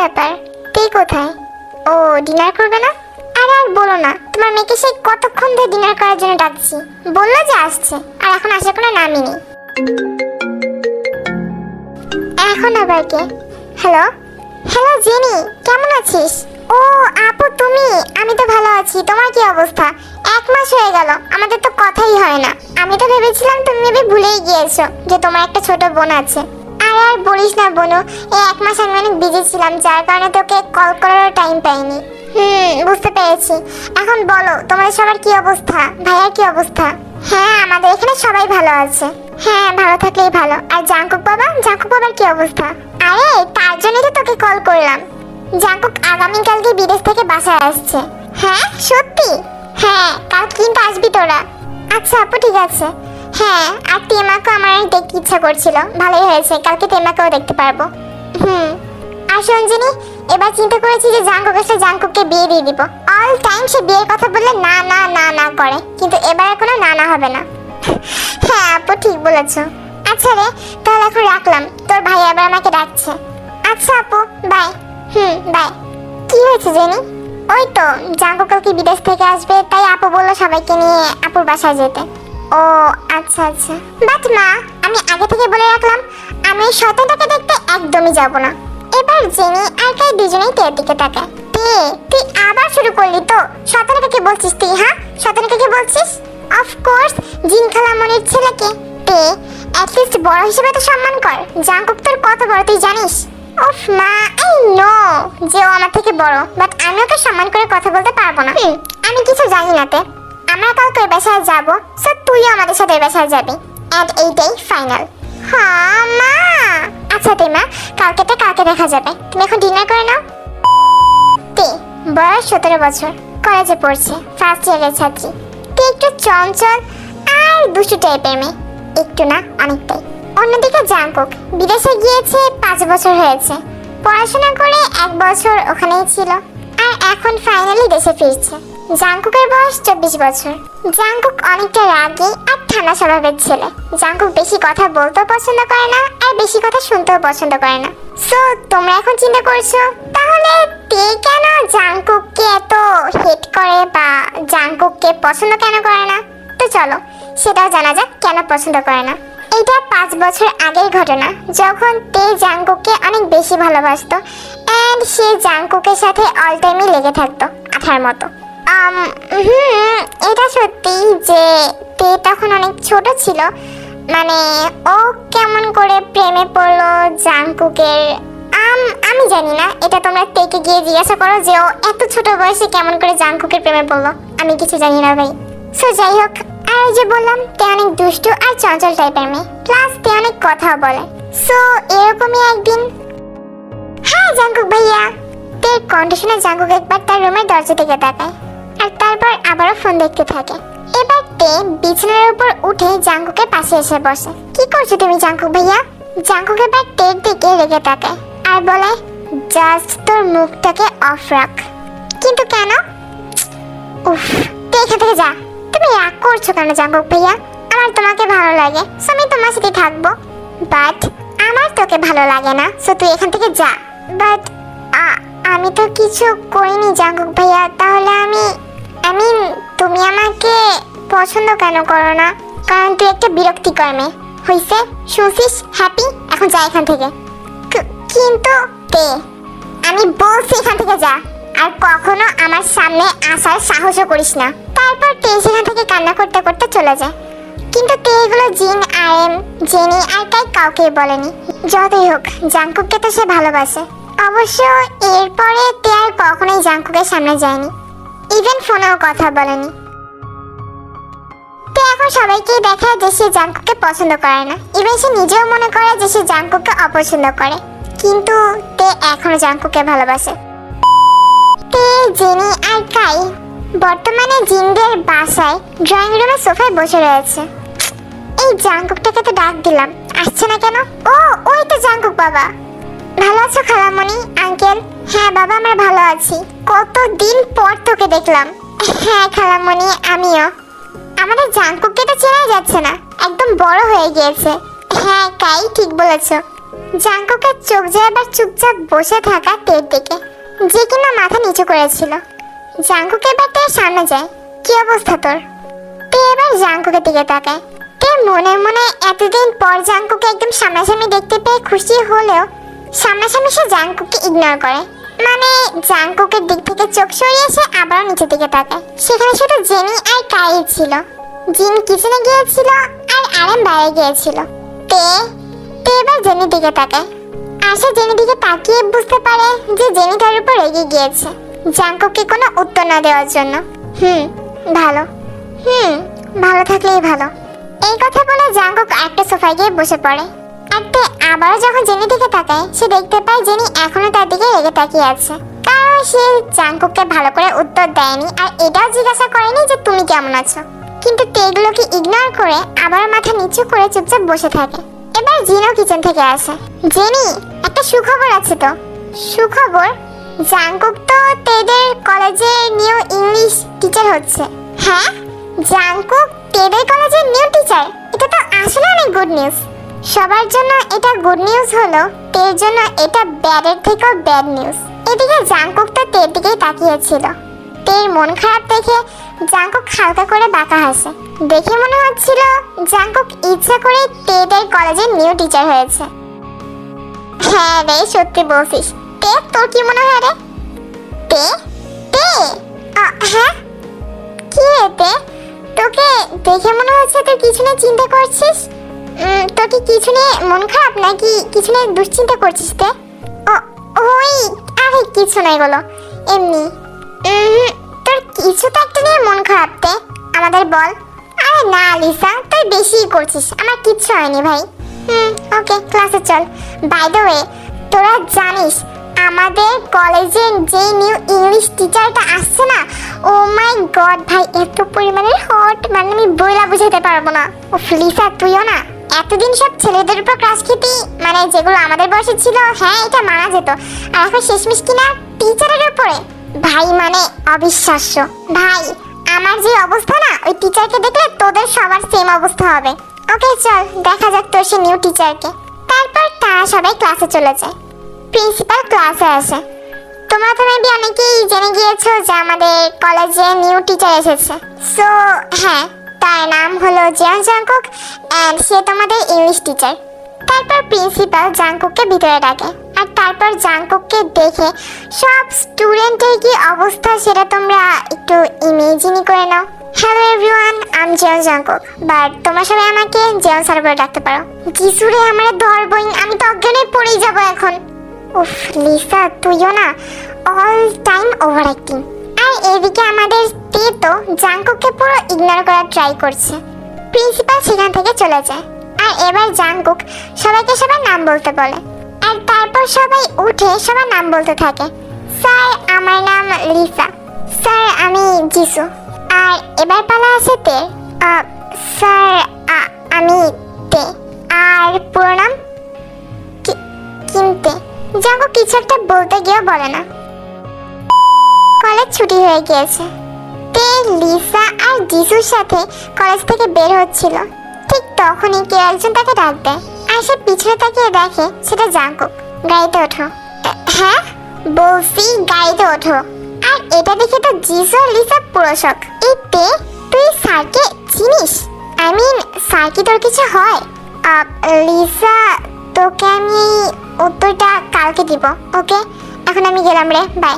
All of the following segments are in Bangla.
ব্যাপার? তে কোথায়? ও, ডিনার করবে না? আরে আর বলো না, তোমার মেয়েকে সেই কতক্ষণ ধরে ডিনার করার জন্য ডাকছি? বলল যে আসছে, আর এখন আসার কোনো নামই নেই। এখন আবার কে? হ্যালো? হ্যালো, জেনি, কেমন আছিস? ও, আপু, তুমি? আমি তো ভালো আছি, তোমার কি অবস্থা? এক মাস হয়ে গেল, আমাদের তো কথাই হয় না। আমি তো ভেবেছিলাম তুমি মেবি ভুলেই গিয়েছো যে তোমার একটা ছোট বোন আছে। আর আর বলিস না বোনু, এই এক মাস আমি অনেক বিজি ছিলাম, যার কারণে তোকে কল করারও টাইম পাইনি। হুম, বুঝতে পেরেছি। এখন বলো, তোমাদের সবার কি অবস্থা? ভাইয়ার কি অবস্থা? হ্যাঁ আমাদের এখানে সবাই ভালো আছে। হ্যাঁ ভালো থাকলেই ভালো। আর জাঙ্কুক বাবা, জাঙ্কুক বাবার কি অবস্থা? আরে, তার জন্যই তো তোকে কল করলাম। জাঙ্কুক আগামীকালকে বিদেশ থেকে বাসায় আসছে। হ্যাঁ সত্যি? হ্যাঁ কাল কিন্তু আসবি তোরা। আচ্ছা আপু, ঠিক আছে। হ্যাঁ আর টেমাকে আমার দেখতে ইচ্ছা করছিল। ভালোই হয়েছে, কালকে টেমাকেও দেখতে পারব। হুম, আর সঞ্জিনী, এবার চিন্তা করেছি যে জাঙ্কুকের সাথে জাঙ্কুককে বিয়ে দিয়ে দিব। অল টাইম সে বিয়ের কথা বললে না না না না করে। কিন্তু এবার কোনো না না হবে না। হ্যাঁ আপু ঠিক বলেছ। আচ্ছা রে, তাহলে এখন রাখলাম। তোর ভাই আবার আমাকে ডাকছে। আচ্ছা আপু বাই হুম বাই কি হয়েছে, জেনি? ওই তো জাঙ্কু কালকে বিদেশ থেকে আসবে, তাই আপু বলল সবাইকে নিয়ে আপুর বাসায় যেতে। ও আচ্ছা আচ্ছা। বাট মা, আমি আগে থেকে বলে রাখলাম, আমি শয়তানটাকে দেখতে একদমই যাব না। এবার জেনি আর কাই দুজনেই তের দিকে তাকায়। তে, তুই আবার শুরু করলি তো? শয়তানটাকে বলছিস তুই হ্যাঁ? শয়তানটাকে বলছিস? অফকোর্স জিন খালা মনির ছেলেকে। তে অ্যাটলিস্ট বড় হিসেবে তো সম্মান কর। জাঙ্কুক তোর কত বড়, তুই জানিস? ওফ মা আই নো যে ও আমার থেকে বড় বাট আমি ওকে সম্মান করে কথা বলতে পারব না। আমি কিছু জানি না, তে। আমরা কালকে ওই বাসায় যাব। স্যার তুইও আমাদের সাথে বাসায় যাবি। অ্যান্ড এইটাই ফাইনাল হ্যাঁ মা। আচ্ছা তে মা কালকে তো কালকে দেখা যাবে? তুমি এখন ডিনার করে নাও। তে, বয়স সতেরো বছর। কলেজে পড়ছে ফার্স্ট ইয়ারের ছাত্রী। তে, একটু চঞ্চল আর দুষ্টু টাইপের মেয়ে। একটু না, অনেকটাই। অন্যদিকে জাঙ্কুক বিদেশে গিয়েছে, পাঁচ বছর হয়েছে। পড়াশোনা করে এক বছর ওখানেই ছিল। আর এখন ফাইনালি দেশে ফিরছে। জাঙ্কুকের বয়স চব্বিশ বছর। জাঙ্কুক অনেকটা রাগী আর ঠান্ডা স্বভাবের ছেলে। জাঙ্কুক বেশি কথা বলতেও পছন্দ করে না আর বেশি কথা শুনতেও পছন্দ করে না। সো তোমরা এখন চিন্তা করছ, তাহলে তে কেন জাঙ্কুককে এত হেট করে বা জাঙ্কুককে পছন্দ কেন করে না? তো চলো, সেটাও জানা যাক কেন পছন্দ করে না। এটা পাঁচ বছর আগের ঘটনা। যখন তে জাঙ্কুককে অনেক বেশি ভালোবাসতো অ্যান্ড সে জাঙ্কুকের সাথে অল টাইমই লেগে থাকতো, আঠার মতো। হুম, এটা সত্যি যে তে তখন অনেক ছোট ছিল। মানে ও কেমন করে প্রেমে পড়ল জাঙ্কুকের আম, আমি জানি না। এটা তোমরা তেকে গিয়ে জিজ্ঞাসা করো যে ও এত ছোট বয়সে কেমন করে জাঙ্কুকের প্রেমে পড়ল। আমি কিছু জানি না ভাই। সো যাই হোক, আর যে বললাম, তে অনেক দুষ্টু আর চঞ্চল টাইপের মেয়ে। প্লাস তে অনেক কথাও বলে। সো এরকমই একদিন। হ্যাঁ জাঙ্কুক ভাইয়া। তের কণ্ঠ শুনে জাঙ্কুক একবার তার রুমের দরজা থেকে তাকায়। আর তারপর আবারও ফোন দেখতে থাকে। এবার তে বিছানার উপর উঠে জাঙ্কুকের পাশে এসে বসে। কি করছ তুমি জাঙ্কুক ভাইয়া? জাঙ্কুক এবার তের দিকে রেগে তাকায় আর বলে, জাস্ট তোর মুখটাকে অফ রাখ। কিন্তু কেন? উফ তুই এখান থেকে যা। তুমি রাগ করছ কেন জাঙ্কুক ভাইয়া? আমার তোমাকে ভালো লাগে, সো আমি তোমার সাথে থাকব। বাট আমার তোকে ভালো লাগে না, সো তুই এখান থেকে যা। বাট আমি তো কিছু করিনি জাঙ্কুক ভাইয়া, তাহলে আমি আমি তুমি আমাকে পছন্দ কেন করো না? কারণ তুই একটা বিরক্তিকর মেয়ে। হইছে, শুনছিস? হ্যাপি এখন যা এখান থেকে। কিন্তু তে আমি বলছি এখান থেকে যা। আর কখনো আমার সামনে আসার সাহসও করিস না। তারপর তে সেখান থেকে কান্না করতে করতে চলে যায়। কিন্তু তে এগুলো জিন আর জেনি আর তাই কাউকে বলেনি। যতই হোক জাঙ্কুককে তো সে ভালোবাসে। অবশ্য এরপরে তে আর কখনোই জাঙ্কুকের সামনে যায়নি। ইভেন ফোনেও কথা বলেনি। তে এখন সবাইকেই দেখায় যে সে জাঙ্কুককে পছন্দ করে না। ইভেন সে নিজেও মনে করে যে সে জাঙ্কুককে অপছন্দ করে। কিন্তু তে এখনও জাঙ্কুককে ভালোবাসে। তে, জেনি আর কাই বর্তমানে জিনদের বাসায় ড্রয়িং রুমে সোফায় বসে রয়েছে। এই জাঙ্কুকটাকে তো ডাক দিলাম। আসছে না কেন? ও, ওই তো জাঙ্কুক বাবা। ভালো আছো খালামণি আঙ্কেল হ্যাঁ বাবা, আমরা ভালো আছি। কতদিন পর তোকে দেখলাম। হ্যাঁ খালামণি, আমিও। আমাদের জাঙ্কুককে তো চেনাই যাচ্ছে না। একদম বড় হয়ে গিয়েছে। হ্যাঁ কাই ঠিক বলেছ। জাঙ্কুকের চোখ যায় আবার চুপচাপ বসে থাকা তের দিকে, যে কিনা মাথা নিচু করেছিল। জাঙ্কুক এবার সামনে যায়। কি অবস্থা তোর? তে এবার জাঙ্কুকের দিকে তাকায়। তে মনে মনে এতদিন পর জাঙ্কুকে একদম সামনাসামনি দেখতে পেয়ে খুশি হলেও সামনাসামনি সে জাঙ্কুকে ইগনোর করে। মানে জাঙ্কুকের দিক থেকে চোখ সরিয়ে সে আবারও নিচের দিকে তাকায়। সেখানে শুধু জেনি আর কাই ছিল। জিন কিচেনে গিয়েছিল আর আরাম বাইরে গিয়েছিল। তে তে এবার জেনির দিকে তাকায়। আশা জেনির দিকে তাকিয়ে বুঝতে পারে যে জেনি তার উপর রেগে গিয়েছে। জাঙ্কুকে কোনো উত্তর না দেওয়ার জন্য। হুম, ভালো। হুম, ভালো থাকলেই ভালো। এই কথা বলে জাঙ্কুক একটা সোফায় গিয়ে বসে পড়ে। তে আবারও যখন জেনি দিকে তাকায় সে দেখতে পায় জেনি এখনও তার দিকে রেগে তাকিয়ে আছে। কারণ সে জাঙ্কুককে ভালো করে উত্তর দেয়নি আর এটাও জিজ্ঞাসা করেনি যে তুমি কেমন আছো। কিন্তু তে এগুলোকে ইগনোর করে আবার মাথা নিচু করে চুপচাপ বসে থাকে। এবার জিনো কিচেন থেকে আসে। জেনি, একটা সুখবর আছে তো? সুখবর? জাঙ্কুক তো তেদের কলেজে নিউ ইংলিশ টিচার হচ্ছে। হ্যাঁ? জাঙ্কুক তেদের কলেজের নিউ টিচার এটা তো আসলে অনেক গুড নিউজ সবার জন্য এটা গুড নিউজ হলো, তের জন্য এটা ব্যাডের থেকেও ব্যাড নিউজ এদিকে জাঙ্কুক তো তের দিকেই তাকিয়েছিল। তের মন খারাপ দেখে জাঙ্কুক হালকা করে বাঁকা হাসে। দেখে মনে হচ্ছিল জাঙ্কুক ইচ্ছা করে তেদের কলেজের নিউ টিচার হয়েছে। হ্যাঁ রে, সত্যি বলছিস। তে, তোর কি মনে হয় রে? তে? তে? হ্যাঁ? কি তে? তোকে দেখে মনে হচ্ছে তুই কিছু নিয়ে চিন্তা করছিস? তোর কি কিছু নিয়ে মন খারাপ নাকি কিছু নিয়ে দুশ্চিন্তা করছিস তে? ওই, আরে কিছু নাই বলো, এমনি। তোর কিছু তো একটা নিয়ে মন খারাপ তে, আমাদের বল। আরে না, লিসা, তুই বেশি করছিস, আমার কিচ্ছু হয়নি ভাই। হুম, ওকে, ক্লাসে চল। বাই দ্য ওয়ে তোরা জানিস, আমাদের কলেজে যে নিউ ইংলিশ টিচারটা আসছে না, ও মাই গড ভাই, এত পরিমাণের হট মানে আমি বইলা বুঝাতে পারব না। ও লিসা, তুইও না। এতদিন সব ছেলেদের উপর ক্রাশ খেতি মানে যেগুলো আমাদের বয়সে ছিল হ্যাঁ এটা মানা যেত। আর এখন শেষমেশ কিনা টিচারের উপরে। ভাই মানে অবিশ্বাস্য। ভাই, আমার যে অবস্থা না, ওই টিচারকে দেখলে তোদের সবার সেম অবস্থা হবে। ওকে, চল, দেখা যাক তোর সে নিউ টিচারকে তারপর তারা সবাই ক্লাসে চলে যায়। প্রিন্সিপাল ক্লাসে আসে। তোমরা তো মেবি অনেকেই জেনে গিয়েছো যে আমাদের কলেজে নিউ টিচার এসেছে। সো হ্যাঁ তার নাম হলো জিয়ান জাংকুক অ্যান্ড সে তোমাদের ইংলিশ টিচার তারপর প্রিন্সিপাল জাংকুককে ভিতরে ডাকে, আর তারপর জাংকুককে দেখে সব স্টুডেন্টের কি অবস্থা সেটা তোমরা একটু ইমেজিনই করে নাও। Hello everyone I'm Jeon Jungkook but তোমরা সবাই আমাকে জিয়ন স্যার বলে ডাকতে পারো। যিশুরে আমার ধরবই, আমি তো অজ্ঞানে পড়েই যাব এখন। উফ, লিসা, তুইও না? অল টাইম ওভার অ্যাক্টিং আর এদিকে আমাদের তে তো জাংকুককে পুরো ইগনোর করার ট্রাই করছে। প্রিন্সিপাল সেখান থেকে চলে যায়। আর এবার জাংকুক সবাইকে সবার নাম বলতে বলে। আর তারপর সবাই উঠে সবার নাম বলতে থাকে। স্যার, আমার নাম লিসা। স্যার, আমি যিশু আর এবার পালা আছে তে। স্যার আমি তে। আর পুরো নাম কি- কিনতে জাঙ্গো কিছু একটা বলতে গিয়েও বলে না। কলেজ ছুটি হয়ে গিয়েছে। তে, লিসা আর জিসুর সাথে কলেজ থেকে বের হচ্ছিল। ঠিক তখনই কেউ একজন তাকে ডাক দেয়। আর সে পিছনে তাকিয়ে দেখে সেটা জাঙ্কুক। গাড়িতে ওঠো। হ্যাঁ? বলছি, গাড়িতে ওঠো। আর এটা দেখে তো যিশু আর লিসা পুরো শখ এই তে, তুই স্যারকে চিনিস? আই মিন, স্যার কি তোর কিছু হয়? লিসা, তোকে আমি উত্তরটা কালকে দিব, ওকে? এখন আমি গেলাম রে, বাই।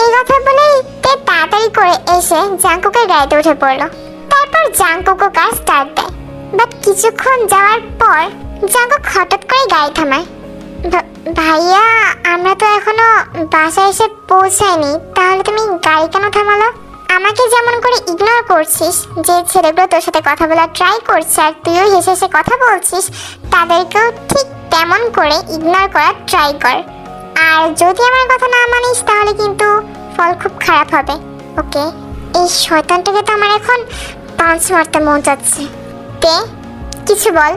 এই কথা বলেই তে তাড়াতাড়ি করে এসে জাঙ্কুকের গাড়িতে উঠে পড়ল। তারপর জাঙ্কুকও কার স্টার্ট দেয়। বাট কিছুক্ষণ যাওয়ার পর জাঙ্কুক হঠাৎ করে গাড়ি থামায়। ভাইয়া, আমরা তো এখনও বাসায় এসে পৌঁছাইনি তাহলে তুমি গাড়ি কেন থামালো? আমাকে যেমন করে ইগনোর করছিস, যে ছেলেগুলো তোর সাথে কথা বলার ট্রাই করছে আর তুইও হেসে হেসে কথা বলছিস, তাদেরকেও ঠিক তেমন করে ইগনোর করার ট্রাই কর। আর যদি আমার কথা না মানিস, তাহলে কিন্তু ফল খুব খারাপ হবে। ওকে? এই শয়তানটাকে তো আমার এখন পাঁচ মারতে মন যাচ্ছে তে, কিছু বল।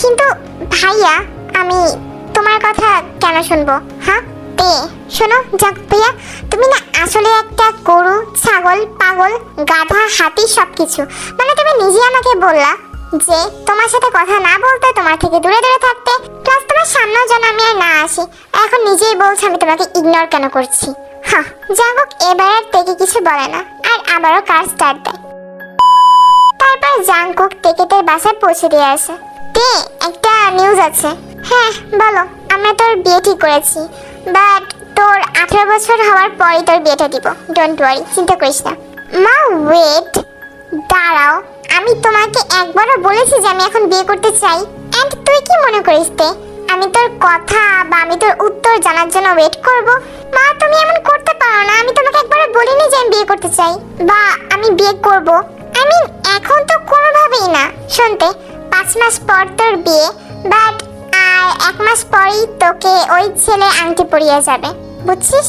কিন্তু ভাইয়া, আমি তোমার কথা কেন শুনব? হ্যাঁ? তে, শোনো, যাক ভাইয়া, তুমি না আসলে একটা গরু, ছাগল, পাগল, গাধা, হাতি সব কিছু মানে তুমি নিজে আমাকে বললা যে, তোমার সাথে কথা না বলতে তোমার থেকে দূরে দূরে থাকতে প্লাস তোমার সামনেও যেন আমি আর না আসি। এখন নিজেই বলছো আমি তোমাকে ইগনোর কেন করছি? হ্যাঁ হোক, এবার আর থেকে কিছু বলে না। আর আবারও কার স্টার্ট দেয়। তারপর জাংকুক টেকেটের বাসায় পৌঁছে দিয়ে আসে। তে, একটা নিউজ আছে। হ্যাঁ বলো, আমরা তোর বিয়ে ঠিক করেছি। বাট তোর আঠারো বছর হওয়ার পরই তোর বিয়েটা দিব। ডোন্ট ওয়ারি চিন্তা করিস না। মা ওয়েট দাঁড়াও। আমি তোমাকে একবারও বলেছি যে আমি এখন বিয়ে করতে চাই। এন্ড তুই কি মনে করিস তে? আমি তোর কথা বা আমি তোর উত্তর জানার জন্য ওয়েট করব। মা, তুমি এমন করতে পারো না। আমি তোমাকে একবারও বলিনি যে আমি বিয়ে করতে চাই। বা আমি বিয়ে করব। আই মিন এখন তো কোনোভাবেই না। শুনতে পাঁচ মাস পর তোর বিয়ে বাট আর এক মাস পরেই তোকে ওই ছেলে আংটি পরিয়ে যাবে। বুঝছিস?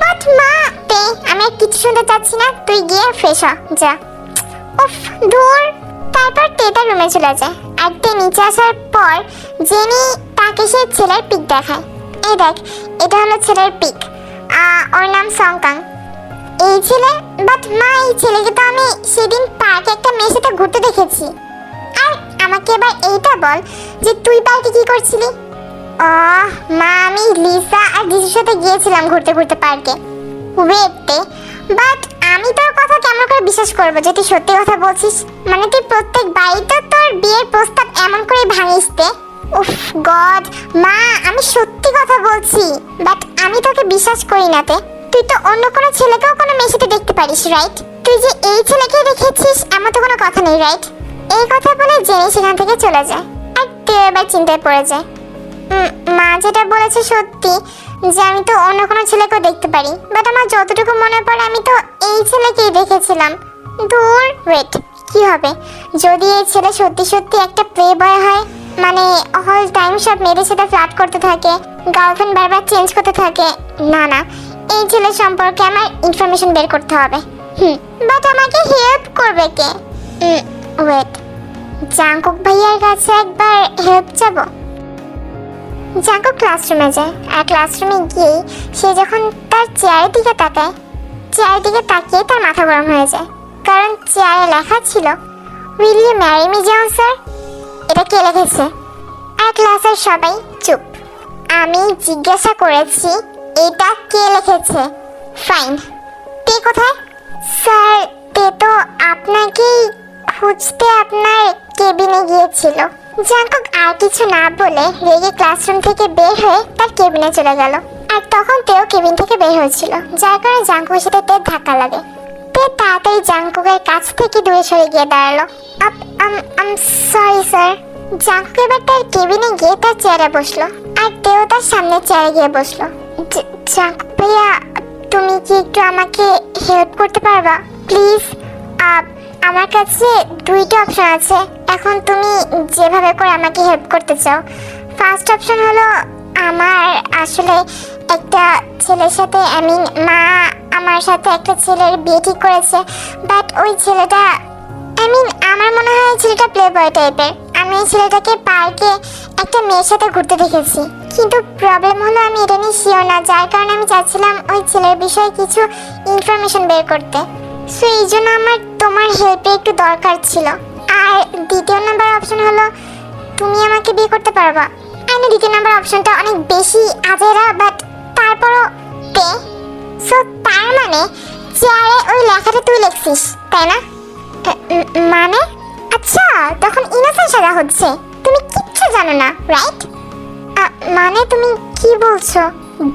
বাট মা, তে, আমি কিছু শুনতে চাচ্ছি না। তুই গিয়ে ফ্রেশ হ, যা। উফ দূর তারপর তেটা রুমে চলে যায়। আর নিচে আসার পর জেনি তাকে সেই ছেলের পিক দেখায়। এই দেখ, এটা হলো ছেলের পিক। ওর নাম সংকাং এই ছেলে বাট মা, এই ছেলেকে তো আমি সেদিন পার্কে একটা মেয়ের সাথে ঘুরতে দেখেছি। আর আমাকে এবার এইটা বল যে তুই পার্কে কি করছিলি? আহ, মা, আমি লিসা আর জিজুর সাথে গিয়েছিলাম ঘুরতে ঘুরতে পার্কে। ওয়েটে বাট আমি তোর কথা কেমন করে বিশ্বাস করব? যে তুই সত্যি কথা বলছিস মানে তুই প্রত্যেক বাড়িতে তোর বিয়ের প্রস্তাব এমন করে ভাঙিস তে। উফ, গড, মা, আমি সত্যি কথা বলছি বাট আমি তোকে বিশ্বাস করি না তে। তুই তো অন্য কোনো ছেলেকেও কোনো সাথে দেখতে পারিস রাইট তুই যে এই ছেলেকে দেখেছিস, এমন তো কোনো কথা নেই রাইট এই কথা বলে জেনে সেখান থেকে চলে যায়, আর তুই এবার চিন্তায় পড়ে যায়। মা যেটা বলেছে সত্যি যে আমি তো অন্য কোনো ছেলেকেও দেখতে পারি। বাট আমার যতটুকু মনে পড়ে, আমি তো এই ছেলেকেই দেখেছিলাম। দূর ওয়েট কি হবে? যদি এই ছেলে সত্যি সত্যি একটা প্লে বয় হয় মানে হল টাইম সব মেয়েদের সাথে ফ্লার্ট করতে থাকে গার্লফ্রেন্ড বারবার চেঞ্জ করতে থাকে, না না, এই ছেলে সম্পর্কে আমার ইনফরমেশন বের করতে হবে। হুম বাট আমাকে হেল্প করবে কে? ওয়েট জাঙ্কুক ভাইয়ার কাছে একবার হেল্প চাবো? জাঙ্কু ক্লাসরুমে যায় আর ক্লাসরুমে গিয়েই সে যখন তার চেয়ারের দিকে তাকায়, চেয়ারের দিকে তাকিয়ে তার মাথা গরম হয়ে যায়। কারণ চেয়ারে লেখা ছিল will you marry me John sir এটা কে লিখেছে? আর ক্লাসের সবাই চুপ। আমি জিজ্ঞাসা করেছি, এটা কে লিখেছে? ফাইন তে কোথায়? স্যার তে তো আপনাকেই খুঁজতে আপনার কেবিনে গিয়েছিল। জাঙ্কুক আর কিছু না বলে রেগে ক্লাসরুম থেকে বের হয়ে তার কেবিনে চলে গেল। আর তখন তেও কেবিন থেকে বের হয়েছিল, যার কারণে জাঙ্কুকের সাথে তের ধাক্কা লাগে। তে তাড়াতাড়ি জাঙ্কুকের কাছ থেকে দূরে সরে গিয়ে দাঁড়াল। Oops um um sorry sir Jungkook এবার তার কেবিনে গিয়ে তার চেয়ারে বসল, আর তেও তার সামনে চেয়ারে গিয়ে বসল। জাঙ্কুক ভাইয়া, তুমি কি একটু আমাকে হেল্প করতে পারবা? প্লিজ আমার কাছে দুইটা অপশন আছে। এখন তুমি যেভাবে করে আমাকে হেল্প করতে চাও। ফার্স্ট অপশন হলো আমার আসলে একটা ছেলের সাথে আই মিন মা আমার সাথে একটা ছেলের বিয়ে ঠিক করেছে। বাট ওই ছেলেটা আই মিন আমার মনে হয় ছেলেটা প্লে বয় টাইপের আমি এই ছেলেটাকে পার্কে একটা মেয়ের সাথে ঘুরতে দেখেছি। কিন্তু প্রবলেম হলো আমি এটা নিয়ে শিওর না। যার কারণে আমি চাচ্ছিলাম ওই ছেলের বিষয়ে কিছু ইনফরমেশন বের করতে। সো এই জন্য আমার তোমার হেল্পে একটু দরকার ছিল। আর দ্বিতীয় নাম্বার অপশন হলো, তুমি আমাকে বিয়ে করতে পারবা। নো দ্বিতীয় নাম্বার অপশনটা অনেক বেশি আজেরা বাট তারপরও তে। সো তার মানে চেয়ারে ওই লেখাটা তুই লিখছিস, তাই না? মানে? আচ্ছা তখন ইনোসেন্ট সাজা হচ্ছে। তুমি কিচ্ছু জানো না রাইট মানে তুমি কি বলছো?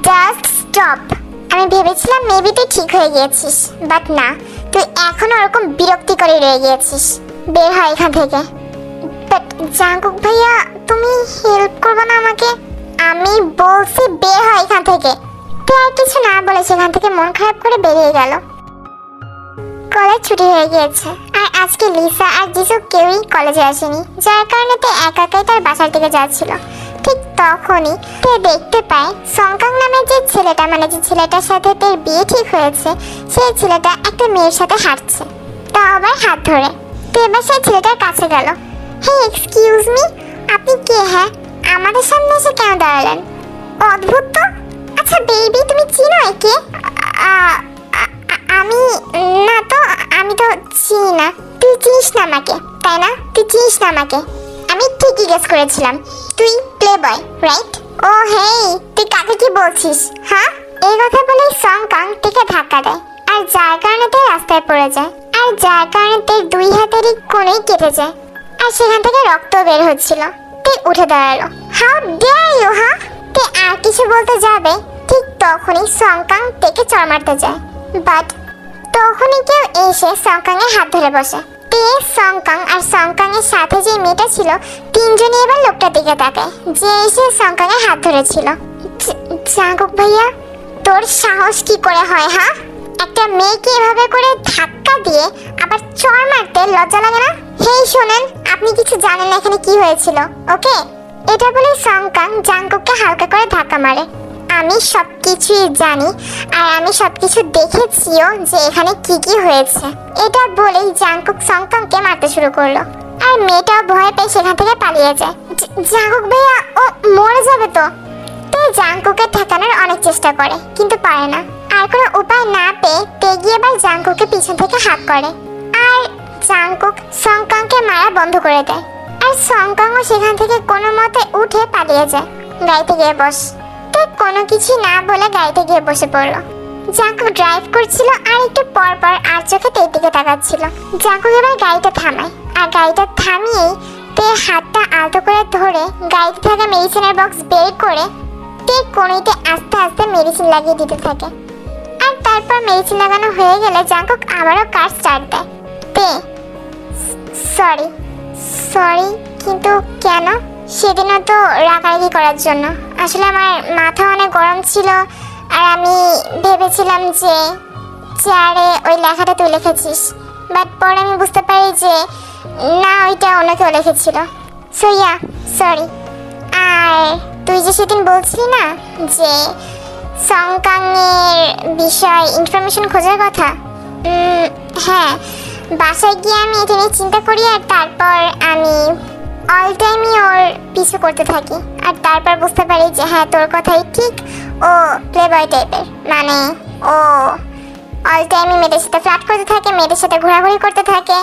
জাস্ট স্টপ আমি ভেবেছিলাম মেবি তুই ঠিক হয়ে গিয়েছিস বাট না। তুই এখনও ওরকম বিরক্তি করে রয়ে গিয়েছিস। বের হয় এখান থেকে। বাট জাঙ্কুক ভাইয়া, তুমি হেল্প করবে না আমাকে? আমি বলছি বের হয় এখান থেকে। তুই আর কিছু না বলে সেখান থেকে মন খারাপ করে বেরিয়ে গেল। কলেজ ছুটি হয়ে গিয়েছে। আর আজকে লিসা আর জিসু কেউই কলেজে আসেনি। যার কারণে তে একা একাই তার বাসার দিকে যাচ্ছিল। ঠিক তখনই তে দেখতে পায় সংকাং নামের যে ছেলেটা মানে যে ছেলেটার সাথে তের বিয়ে ঠিক হয়েছে, সেই ছেলেটা একটা মেয়ের সাথে হাঁটছে। তা আবার হাত ধরে। তো এবার সেই ছেলেটার কাছে গেল। হে এক্সকিউজ মি, আপনি কে হ্যাঁ? আমাদের সামনে এসে কেন দাঁড়ালেন? অদ্ভুত তো। আচ্ছা বেবি, তুমি চিনো একে? আমি, না তো, আমি তো চিনি না। তুই চিনিস না আমাকে, তাই না? তুই চিনিস না আমাকে। আমি ঠিকই গেস করেছিলাম। তুই প্লে বয় রাইট ও, হেই, তুই কাকে কি বলছিস হ্যাঁ? এই কথা বলে সং কাং থেকে ধাক্কা দেয়, আর যার কারণে তে রাস্তায় পড়ে যায়, আর যার কারণে তে দুই হাতেরই কোণেই কেটে যায়, আর সেখান থেকে রক্ত বের হচ্ছিল তে উঠে দাঁড়াল। হাউ ডেয়ার ইউ হ্যাঁ তে আর কিছু বলতে যাবে, ঠিক তখনই সংকাং তেকে চড় মারতে যায় বাট তখনই কেউ এসে সংকাং এর হাত ধরে বসে। তে সংকাং আর সংকাং এর সাথে যে মেয়েটা ছিল, তিনজনই এবার লোকটার দিকে তাকায়, যে এসে সংকাং এর হাত ধরেছিল। জ- জাঙ্কুক ভাইয়া, তোর সাহস কি করে হয় হ্যাঁ একটা মেয়েকে এভাবে করে ধাক্কা দিয়ে আবার চড় মারতে লজ্জা লাগে না? হেই, শোনেন, আপনি কিছু জানেন না এখানে কি হয়েছিল, ওকে? এটা বলে সংকাং জাঙ্কুককে হালকা করে ধাক্কা মারে। আমি সব কিছুই জানি আর আমি সব কিছু দেখেছিও যে এখানে কি কি হয়েছে। এটা বলেই জাঙ্কুক সংকাংকে মারতে শুরু করল। আর মেয়েটাও ভয় পেয়ে সেখান থেকে পালিয়ে যায়। জ- জাঙ্কুক ভাইয়া, ও মরে যাবে তো? তাই জাঙ্কুকে ঠেকানোর অনেক চেষ্টা করে, কিন্তু পারে না। আর কোনো উপায় না পেয়ে তে গিয়ে এবার জাঙ্কুকে পিছন থেকে হাত করে। আর জাঙ্কুক সংকাংকে মারা বন্ধ করে দেয়। আর সংকাংও সেখান থেকে কোনো মতে উঠে পালিয়ে যায়। গাড়িতে গিয়ে বস। তে কোনো কিছু না বলে গাড়িতে গিয়ে বসে পড়ল। জাঙ্কুক ড্রাইভ করছিল আর একটু পর পর আর চোখে তের দিকে তাকাচ্ছিল। জাঙ্কুক এবার গাড়িটা থামায় আর গাড়িটা থামিয়েই তে হাতটা আলতো করে ধরে গাড়িতে থাকা মেডিসিনের বক্স বের করে তে কোণিতে আস্তে আস্তে মেডিসিন লাগিয়ে দিতে থাকে। আর তারপর মেডিসিন লাগানো হয়ে গেলে জাঙ্কুক আবারও কার স্টার্ট দেয়। তে, সরি সরি, কিন্তু কেন? সেদিনও তো রাগারাগি করার জন্য। আসলে আমার মাথা অনেক গরম ছিল আর আমি ভেবেছিলাম যে চেয়ারে ওই লেখাটা তুই লিখেছিস। বাট পরে আমি বুঝতে পারি যে না, ওইটা অন্য কেউ লিখেছিল। সো ইয়া সরি আর তুই যে সেদিন বলছিলি না যে সংকাংয়ের বিষয় ইনফরমেশন খোঁজার কথা? হ্যাঁ বাসায় গিয়ে আমি এটা নিয়ে চিন্তা করি আর তারপর আমি অল টাইমই ওর পিছু করতে থাকি, আর তারপর বুঝতে পারি যে হ্যাঁ তোর কথাই ঠিক ও প্লে বয় টাইপের মানে ও অল টাইমই মেয়েদের সাথে ফ্ল্যাট করতে থাকে, মেয়েদের সাথে ঘোরাঘুরি করতে থাকে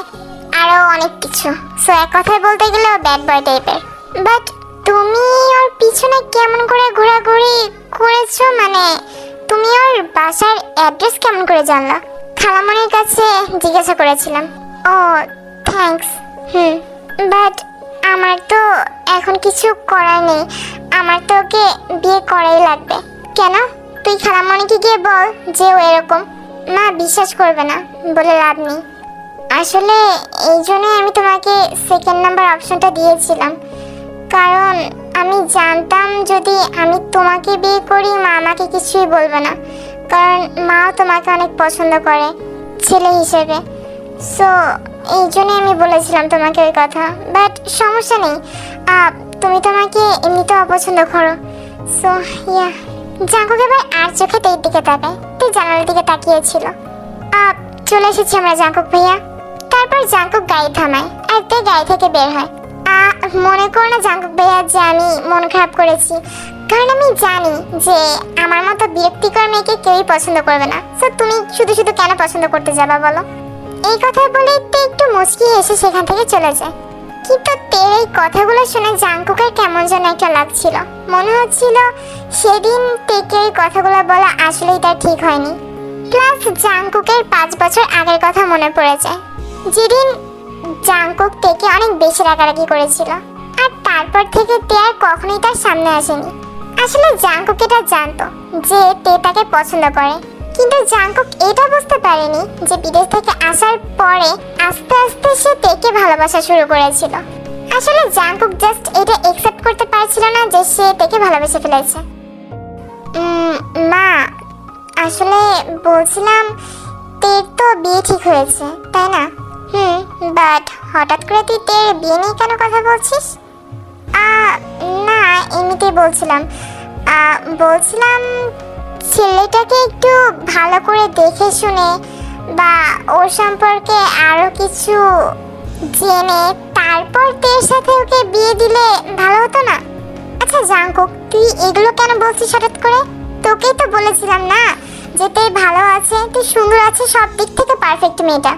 আরও অনেক কিছু। সো এক কথায় বলতে গেলে ও ব্যাড বয় টাইপের বাট তুমি ওর পিছনে কেমন করে ঘোরাঘুরি করেছ? মানে তুমি ওর বাসার অ্যাড্রেস কেমন করে জানলা? খালামণির কাছে জিজ্ঞাসা করেছিলাম। ও থ্যাঙ্কস হুম বাট আমার তো এখন কিছু করার নেই। আমার তো ওকে বিয়ে করাই লাগবে। কেন? তুই খালামণিকে গিয়ে বল যে ও এরকম। মা বিশ্বাস করবে না, বলে লাভ নেই। আসলে এই জন্যই আমি তোমাকে সেকেন্ড নাম্বার অপশনটা দিয়েছিলাম। কারণ আমি জানতাম যদি আমি তোমাকে বিয়ে করি, মা আমাকে কিছুই বলবে না। কারণ মাও তোমাকে অনেক পছন্দ করে, ছেলে হিসেবে। সো এই জন্যই আমি বলেছিলাম তোমাকে ওই কথা বাট সমস্যা নেই। তুমি তোমাকে এমনিতে অপছন্দ করো। সো ইয়া জাঙ্কুক ভাই আর চোখে তের দিকে তাকায় তুই জানালার দিকে তাকিয়েছিল চলে এসেছি আমরা জাঙ্কুক ভাইয়া। তারপর জাঙ্কুক গাড়ি থামায়, আর তে গাড়ি থেকে বের হয়। মনে করো না জাঙ্কুক ভাইয়া যে আমি মন খারাপ করেছি। কারণ আমি জানি যে আমার মতো বিরক্তিকর মেয়েকে কেউই পছন্দ করবে না। তো তুমি শুধু শুধু কেন পছন্দ করতে যাবা বলো? এই কথা বলে তে একটু মুচকি এসে সেখান থেকে চলে যায়। কিন্তু তের এই কথাগুলো শুনে জাঙ্কুকের কেমন যেন একটা লাগছিল। মনে হচ্ছিল সেদিন তেকে এই কথাগুলো বলা আসলেই তার ঠিক হয়নি। প্লাস জাংকুকের পাঁচ বছর আগের কথা মনে পড়ে যায়। যেদিন জাংকুক তেকে অনেক বেশি রাগারাগি করেছিল। আর তারপর থেকে তে আর কখনোই তার সামনে আসেনি। আসলে জাংকুক এটা জানতো যে তে তাকে পছন্দ করে। কিন্তু জাংকুক এটা বুঝতে পারেনি যে বিদেশ থেকে আসার পরে আস্তে আস্তে সে তেকে ভালোবাসা শুরু করেছিল। আসলে জাংকুক জাস্ট এটা একসেপ্ট করতে পারছিল না যে সে তেকে ভালোবেসে ফেলেছে। মা, আসলে বলছিলাম তের তো বিয়ে ঠিক হয়েছে, তাই না? হুম বাট হঠাৎ করে তুই তের বিয়ে নিয়ে কেন কথা বলছিস? না, এমনিতেই বলছিলাম। বলছিলাম ছেলেটাকে একটু ভালো করে দেখে শুনে বা ওর সম্পর্কে আরও কিছু জেনে তারপর তোর সাথে ওকে বিয়ে দিলে ভালো হতো না? আচ্ছা জাঙ্কুক, তুই এগুলো কেন বলছিস হঠাৎ করে? তোকেই তো বলেছিলাম না যে তুই ভালো আছে, তুই সুন্দর আছে, সব দিক থেকে পারফেক্ট মেয়েটা।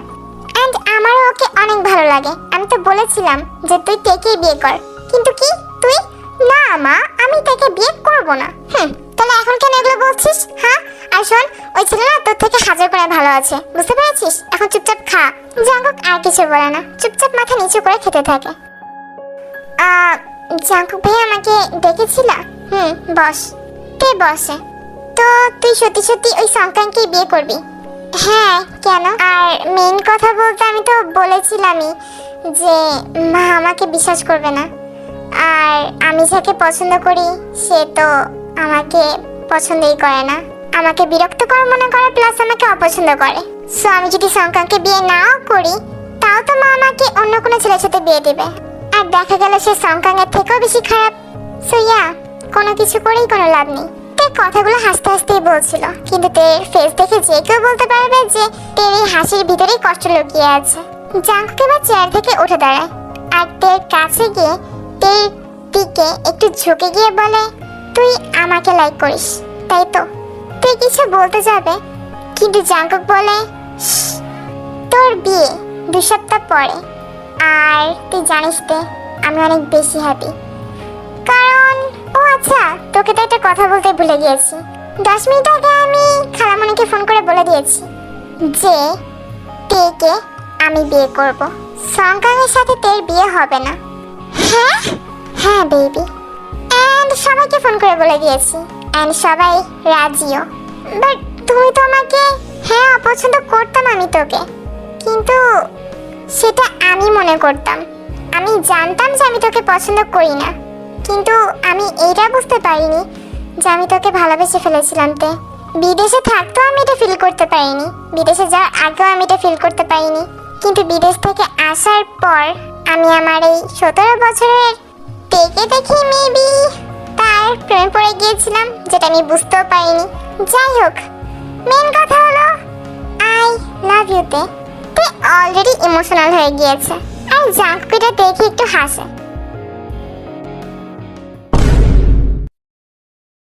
অ্যান্ড আমারও ওকে অনেক ভালো লাগে। আমি তো বলেছিলাম যে তুই তেকেই বিয়ে কর। কিন্তু কি তুই? না, মা, আমি তাকে বিয়ে করব না। হুম। তাহলে এখন কেন এগুলো বলছিস হ্যাঁ? আর শোন, ওই ছেলে না তোর থেকে হাজার করে ভালো আছে, বুঝতে পেরেছিস? এখন চুপচাপ খা। জাঙ্কুক আর কিছু বলে না। চুপচাপ মাথা নিচু করে খেতে থাকে। জাঙ্কুক ভাই আমাকে ডেকেছিল? হুম, বস। তে বসে? তো তুই সত্যি সত্যি ওই সংক্রান্তকে বিয়ে করবি? হ্যাঁ কেন? আর মেইন কথা বলতে আমি তো বলেছিলামই যে মা আমাকে বিশ্বাস করবে না। আর আমি যাকে পছন্দ করি, সে তো আমাকে পছন্দই করে না। আমাকে বিরক্ত করে মনে করে প্লাস আমাকে অপছন্দ করে। সো আমি যদি সংক্রান্তকে বিয়ে নাও করি, তাও তো মা আমাকে অন্য কোনো ছেলের সাথে বিয়ে দেবে। আর দেখা গেল সে সংক্রাঙ্গের থেকেও বেশি খারাপ। সো ইয়া কোনো কিছু করেই কোনো লাভ নেই। তে কথাগুলো হাসতে হাসতেই বলছিল। কিন্তু তের ফেস দেখে যে কেউ বলতে পারবে যে তের এই হাসির ভিতরেই কষ্ট লুকিয়ে আছে। জাঙ্কুক এবার চেয়ার থেকে উঠে দাঁড়ায়। আর তের কাছে গিয়ে তের দিকে একটু ঝুঁকে গিয়ে বলে তুই আমাকে লাইক করিস, তাই তো? তুই কিছু বলতে যাবে? কিন্তু জাঙ্কুক বলে তোর বিয়ে দু সপ্তাহ পরে। আর তুই জানিস তো, আমি অনেক বেশি হ্যাপি কারণ, ও আচ্ছা তোকে তো একটা কথা বলতে ভুলে গিয়েছি। দশ মিনিট আগে আমি খালামণিকে ফোন করে বলে দিয়েছি যে তেকে আমি বিয়ে করব। সংকাঙের সাথে তের বিয়ে হবে না। হ্যাঁ? হ্যাঁ বেবি অ্যান্ড সবাইকে ফোন করে বলে দিয়েছি। অ্যান্ড সবাই রাজিও। বাট তুমি তো আমাকে হ্যাঁ অপছন্দ করতাম আমি তোকে। কিন্তু সেটা আমি মনে করতাম। আমি জানতাম যে আমি তোকে পছন্দ করি না। কিন্তু আমি এইটা বুঝতে পারিনি যে আমি তোকে ভালোবেসে ফেলেছিলাম তে। বিদেশে থাকতেও আমি এটা ফিল করতে পারিনি। বিদেশে যাওয়ার আগেও আমি এটা ফিল করতে পারিনি। কিন্তু বিদেশ থেকে আসার পর আমি আমার এই সতেরো বছরের তেকে দেখে মেবি তার প্রেমে পড়ে গিয়েছিলাম, যেটা আমি বুঝতেও পারিনি। যাই হোক মেন কথা হলো আই লাভ ইউ তে অলরেডি ইমোশনাল হয়ে গিয়েছে। আর জাঙ্কুটা দেখে একটু হাসে।